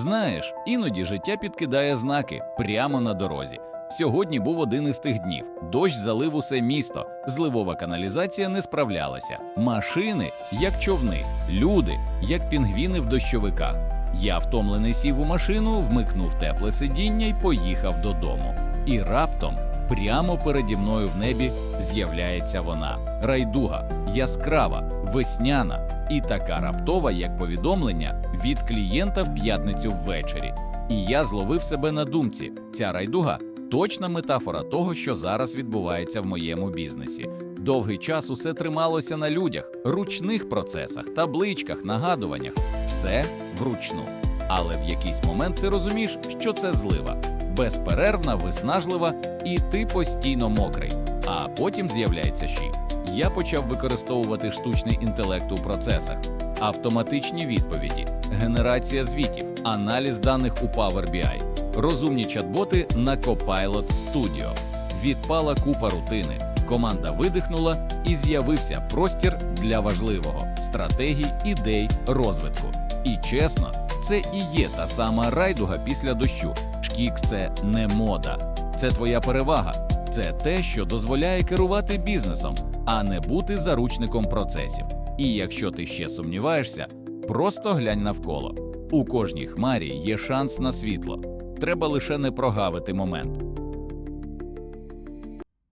Знаєш, іноді життя підкидає знаки прямо на дорозі. Сьогодні був один із тих днів. Дощ залив усе місто, зливова каналізація не справлялася. Машини, як човни, люди, як пінгвіни в дощовиках. Я втомлений сів у машину, вмикнув тепле сидіння і поїхав додому. І раптом, прямо переді мною в небі, з'являється вона райдуга, яскрава, весняна і така раптова, як повідомлення від клієнта в п'ятницю ввечері. І я зловив себе на думці: ця райдуга точна метафора того, що зараз відбувається в моєму бізнесі. Довгий час усе трималося на людях, ручних процесах, табличках, нагадуваннях, все вручну. Але в якийсь момент ти розумієш, що це злива, безперервна, виснажлива, і ти постійно мокрий. А потім з'являється щі. Я почав використовувати штучний інтелект у процесах, автоматичні відповіді, генерація звітів, аналіз даних у Power BI, розумні чат-боти на Copilot Studio. Відпала купа рутини. Команда видихнула і з'явився простір для важливого стратегій, ідей, розвитку. І чесно, це і є та сама райдуга після дощу. Шкікс це не мода, це твоя перевага. Це те, що дозволяє керувати бізнесом, а не бути заручником процесів. І якщо ти ще сумніваєшся, просто глянь навколо. У кожній хмарі є шанс на світло. Треба лише не прогавити момент.